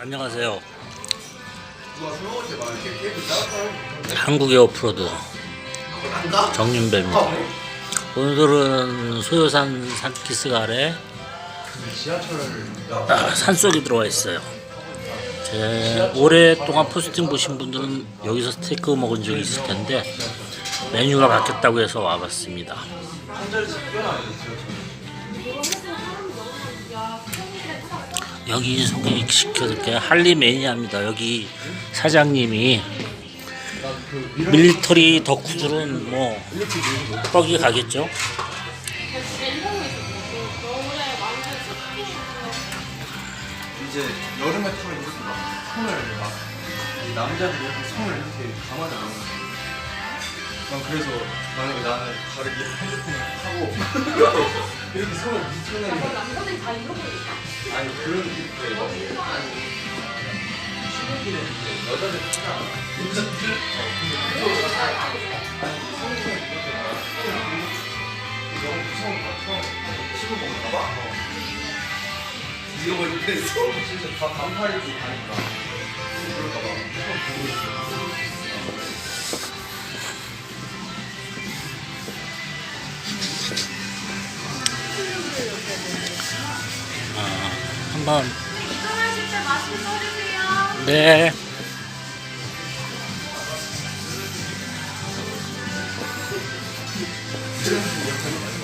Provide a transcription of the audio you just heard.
안녕하세요. 한국의 오프로드 정윤배입니다. 오늘은 소요산 산기슭 아래 아, 산속에 들어와 있어요. 제 오랫동안 포스팅 보신 분들은 여기서 스테이크 먹은 적이 있을 텐데 메뉴가 바뀌었다고 해서 와봤습니다. 여기 소개시켜줄 게 할리 매니아입니다. 여기 사장님이 밀리터리 덕후들은 뭐 떡이 가겠죠. 이제 여름에 타면 이렇게 막 손을 막이 남자들이 이렇게 손을 이렇게 거야. 난 그래서 만약에 나는 다르게 핸드폰을 하고 이렇게, 이렇게 손을 밑으로 남자들이 다. 아니 그런 이제 여자들 어, 이렇게 너무 무서운 거야 처음에 치고 이거 뭐 이렇게 손 진짜 다 반팔 입고 가니까 한번 입금하실 때 맛있게 써주세요. 네.